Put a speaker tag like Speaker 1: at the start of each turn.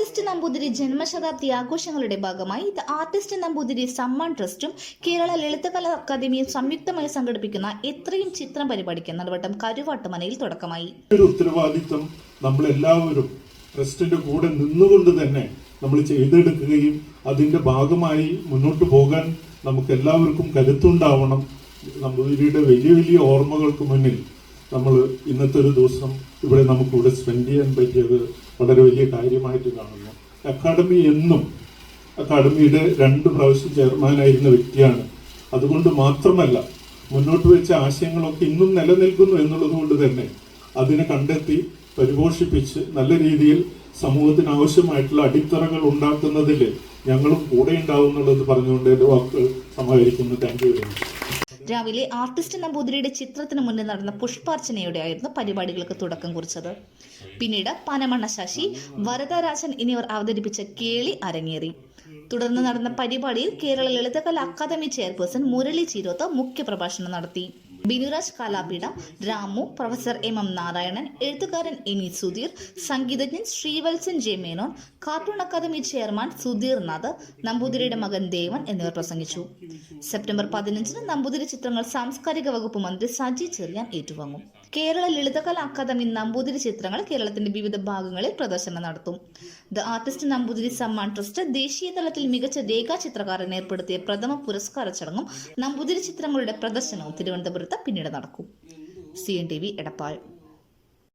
Speaker 1: Artist Namboothiri ജന്മശതാബ്ദി ആഘോഷങ്ങളുടെ ഭാഗമായി ഇത് ആർട്ടിസ്റ്റ് നമ്പൂതിരി സമ്മാൻ ട്രസ്റ്റും കേരള ലളിതകലാ അക്കാദമിയും സംയുക്തമായി സംഘടിപ്പിക്കുന്ന എത്രയും ചിത്രം പരിപാടിക്ക് നടുവട്ടം കരുവാട്ടുമനയിൽ തുടക്കമായി.
Speaker 2: ഒരു ഉത്തരവാദിത്വം നമ്മളെല്ലാവരും ട്രസ്റ്റിന്റെ കൂടെ നിന്നുകൊണ്ട് തന്നെ നമ്മൾ ചെയ്തെടുക്കുകയും അതിന്റെ ഭാഗമായി മുന്നോട്ട് പോകാൻ നമുക്ക് എല്ലാവർക്കും കരുത്തുണ്ടാവണം. നമ്പൂതിരിയുടെ വലിയ വലിയ ഓർമ്മകൾക്ക് മുന്നിൽ നമ്മൾ ഇന്നത്തെ ഒരു ദിവസം ഇവിടെ നമുക്കിവിടെ സ്പെൻഡ് ചെയ്യാൻ പറ്റിയത് വളരെ വലിയ കാര്യമായിട്ട് കാണുന്നു. അക്കാഡമി എന്നും അക്കാഡമിയുടെ രണ്ട് പ്രാവശ്യം ചെയർമാനായിരുന്ന വ്യക്തിയാണ്. അതുകൊണ്ട് മാത്രമല്ല മുന്നോട്ട് വെച്ച ആശയങ്ങളൊക്കെ ഇന്നും നിലനിൽക്കുന്നു എന്നുള്ളത് കൊണ്ട് തന്നെ അതിനെ കണ്ടെത്തി പരിപോഷിപ്പിച്ച് നല്ല രീതിയിൽ സമൂഹത്തിന് ആവശ്യമായിട്ടുള്ള അടിത്തറകൾ ഉണ്ടാക്കുന്നതിൽ ഞങ്ങളും കൂടെ ഉണ്ടാവും എന്നുള്ളത് പറഞ്ഞുകൊണ്ട് എന്റെ വാക്കുകൾ സമാഹരിക്കുന്നു. താങ്ക് യു വെരി മച്ച്
Speaker 1: രാവിലെ ആർട്ടിസ്റ്റ് നമ്പൂതിരിയുടെ ചിത്രത്തിന് മുന്നിൽ നടന്ന പുഷ്പാർച്ചനയോടെയായിരുന്നു പരിപാടികൾക്ക് തുടക്കം കുറിച്ചത്. പിന്നീട് പനമണ്ണ ശശി വരദരാജൻ എന്നിവർ അവതരിപ്പിച്ച കേളി അരങ്ങേറി. തുടർന്ന് നടന്ന പരിപാടിയിൽ കേരള ലളിതകലാ അക്കാദമി ചെയർപേഴ്സൺ മുരളി ചീരോത്ത് മുഖ്യപ്രഭാഷണം നടത്തി. Binuraj Kalapeedom Ramu professor M M Narayanan എഴുത്തുകാരൻ എനി സുധീർ സംഗീതജ്ഞൻ Sreevalsan J Menon cartoon academy chairman Sudheer Nath നമ്പൂതിരിയുടെ മകൻ ദേവൻ എന്നിവർ പ്രസംഗിച്ചു. സെപ്റ്റംബർ പതിനഞ്ചിന് നമ്പൂതിരി ചിത്രങ്ങൾ സാംസ്കാരിക വകുപ്പ് മന്ത്രി സജി ചെറിയാൻ ഏറ്റുവാങ്ങും. കേരള ലളിതകലാ അക്കാദമി നമ്പൂതിരി ചിത്രങ്ങൾ കേരളത്തിന്റെ വിവിധ ഭാഗങ്ങളിൽ പ്രദർശനം നടത്തും. The artist Namboothiri Samman trust ദേശീയ തലത്തിൽ മികച്ച രേഖാചിത്രകാരൻ ഏർപ്പെടുത്തിയ പ്രഥമ പുരസ്കാര ചടങ്ങും നമ്പൂതിരി ചിത്രങ്ങളുടെ പ്രദർശനവും തിരുവനന്തപുരത്ത് പിന്നീട് നടക്കും. C N T V Edappal.